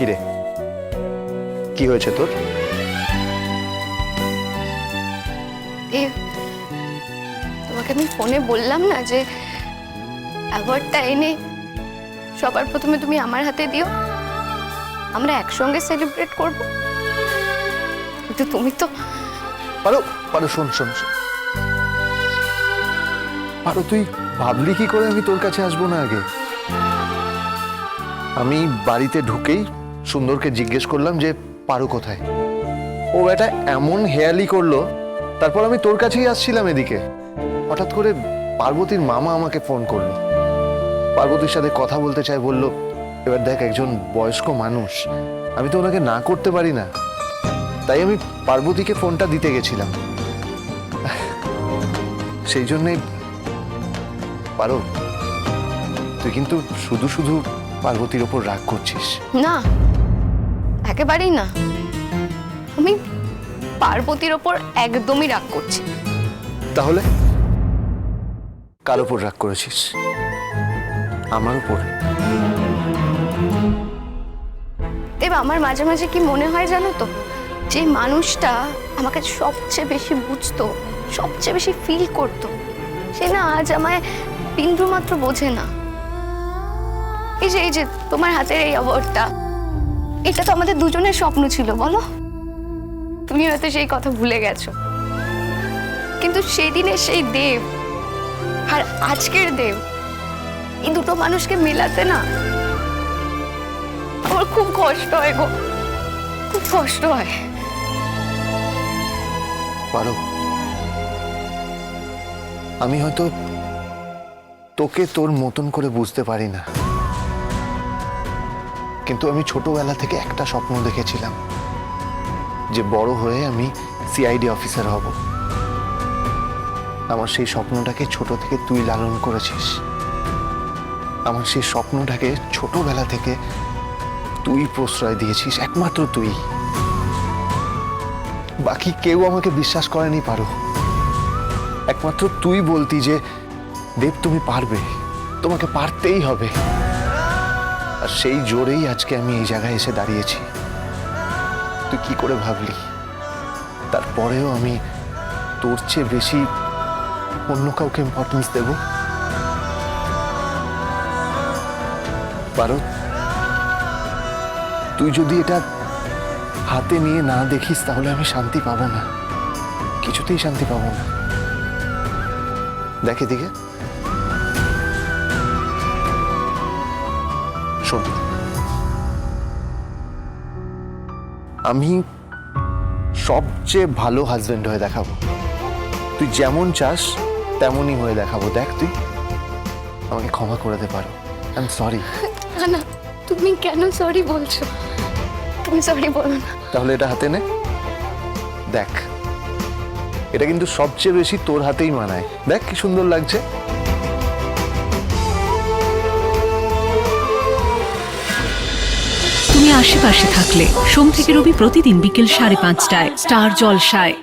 কিরে? কি হয়েছে তোর? তোমাকে আমি ফোনে বললাম না যে অ্যাওয়ার্ডটা এনে সবার প্রথমে তুমি আমার হাতে দিও। আমরা একসঙ্গে সেলিব্রেট করব। কিন্তু তুমি তো পারো পারো শোন শোন শোন। পারো তুই ভাবলি কি করে আমি তোর কাছে আসব না আগে? আমি বাড়িতে ঢুকেই সুন্দরকে জিজ্ঞেস করলাম যে, পারো কোথায়? ও এটা এমন হেয়ালি করল, তারপর আমি তোর কাছেই আসছিলাম এদিকে। হঠাৎ করে পার্বতীর মামা আমাকে ফোন করল। পার্বতীর সাথে কথা বলতে চাই বলল, এবার দেখ, একজন বয়স্ক মানুষ, আমি তো ওনাকে না করতে পারি না। তাই আমি পার্বতীকে ফোনটা দিতে গেছিলাম। সেই জন্যে পারো, তুই কিন্তু শুধু শুধু পার্বতীর ওপর রাগ করছিস। না। একেবারেই না। আমি পার্বতীর ওপর একদমই রাগ করছি। তাহলে? কার ওপর রাগ করেছিস? আমার উপর? দেব আমার মাঝে মাঝে কি মনে হয় জানো তো? যে মানুষটা আমাকে সবচেয়ে বেশি বুঝতো সবচেয়ে বেশি ফিল করতো সে না আজ আমায় বিন্দু মাত্র বোঝে না। এই যে এই যে তোমার হাতের এই অ্যাওয়ার্ডটা এটা তো আমাদের দুজনের স্বপ্ন ছিল, বলো। তুমি হয়তো সেই কথা ভুলে গেছো। কিন্তু সেই দিনের সেই দেব আর আজকের দেব, এই দুটো মানুষকে মেলাতে না আমার খুব কষ্ট হয় গো। খুব কষ্ট হয়। আমি হয়তো তোকে তোর মতন করে বুঝতে পারি না। কিন্তু আমি ছোটবেলা থেকে একটা স্বপ্ন দেখেছিলাম যে বড় হয়ে আমি সিআইডি অফিসার হব। আমার সেই স্বপ্নটাকে ছোট থেকে তুই লালন করেছিস। আমার সেই স্বপ্নটাকে ছোটবেলা থেকে তুই প্রশ্রয় দিয়েছিস, একমাত্র তুই। বাকি কেউ আমাকে বিশ্বাস করেনি, পারো। একমাত্র তুই বলতি যে, দেব, তুমি পারবে। তোমাকে পারতেই হবে। আর সেই জোরেই আজকে আমি এই জায়গায় এসে দাঁড়িয়েছি। তুই কি করে ভাবলি? তারপরেও আমি তোর চেয়ে বেশি অন্য কাউকে ইম্পর্টেন্স দেব? পারো তুই যদি এটা হাতে নিয়ে না দেখিস, তাহলে আমি শান্তি পাবো না। কিছুতেই শান্তি পাবো না। দেখে দিকে শোন আমি সবচেয়ে ভালো হাজবেন্ড হয়ে দেখাবো। তুই যেমন চাস তেমনই হয়ে দেখাবো। দেখ তুই আমাকে ক্ষমা করে দে পারো। আই এম সরি না না তুমি কেন সরি বলছো? তুমি সরি বলো না। তাহলে এটা হাতে নে। দেখ এটা কিন্তু সবচেয়ে বেশি তোর হাতেই মানায়। দেখ কি সুন্দর লাগছে। আশেপাশে থাকলে সোম থেকে রবি প্রতিদিন বিকেল সাড়ে পাঁচটায়। স্টার জলসায়।